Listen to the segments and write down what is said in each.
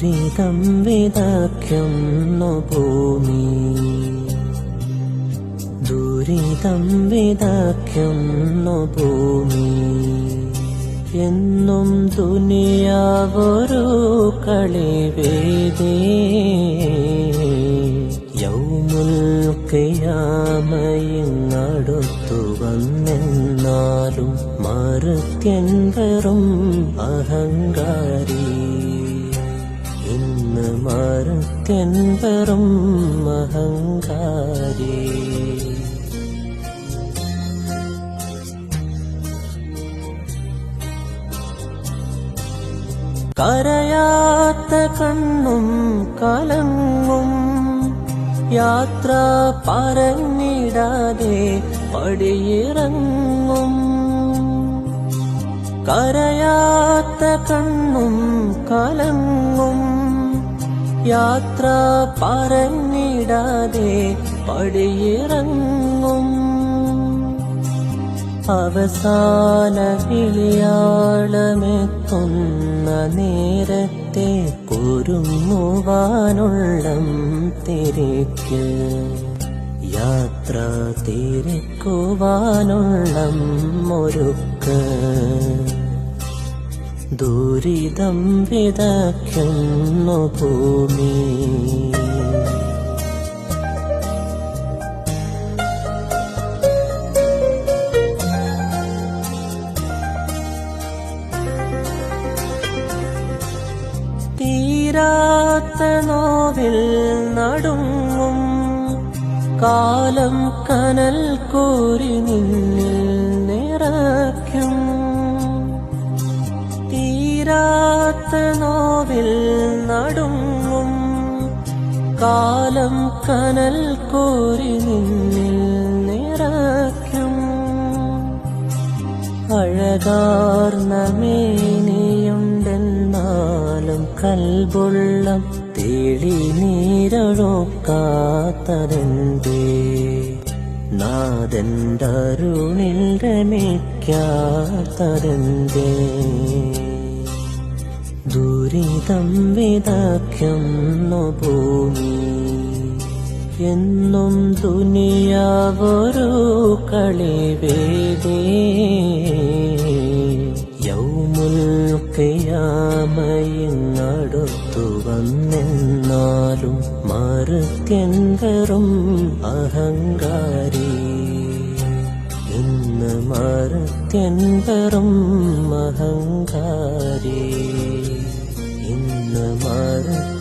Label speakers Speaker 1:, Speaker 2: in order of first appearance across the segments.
Speaker 1: ദുരിതം വിതയ്ക്കുന്നു ഭൂമി ദുരിതം വിതയ്ക്കുന്നു ഭൂമി എന്നും ദുനിയാവൊരു കളിവേദേ യൗമുൽ ഖിയാമയിങ്ങടുത്തു വന്നെന്നാലും മറുത്യൻ വെറും അഹങ്കാരി ഇന്ന് മഹങ്കാരി അഹങ്കാരി. കരയാത്ത കണ്ണും കലങ്ങും യാത്ര പറഞ്ഞിടാതെ പടിയിറങ്ങും. കരയാത്ത കണ്ണും കലങ്ങും യാത്ര പറഞ്ഞിടാതെ പടിയിറങ്ങും. അവസാന വിളിയാളമെത്തുന്ന നേരത്തെ കുരുങ്ങുവാനുള്ളം തിരക്ക്. യാത്ര തിരക്കുവാനുള്ളം ഒരുക്ക്. ദുരിതം വിതയ്ക്കുന്നു ഭൂമി. തീരാത്ത നോവിൽ നടുങ്ങും കാലം കനൽ കോരി നിന്നിൽ നോവിൽ നടുങ്ങും കാലം കനൽ കോരി നിന്നിൽ നിറയ്ക്കും. അഴകാർന്ന മേനിയുണ്ടെന്നാലും കൽബുള്ളം തെളി നീരഴോക്കാത്തതെന്തേ? നാദന്തരുണിൽ രമിക്കാത്തതെന്തേ? ദുരിതം വിതയ്ക്കുന്നു ഭൂമി എന്നും ദുനിയാവൊരു കളിവേദേ യൗമുൽ ഖിയാമയിങ്ങടുത്തു വന്നെന്നാലും വെറും അഹങ്കാരി. ഇന്ന് മറുത്യൻ വെറും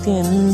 Speaker 1: ഇന്ന്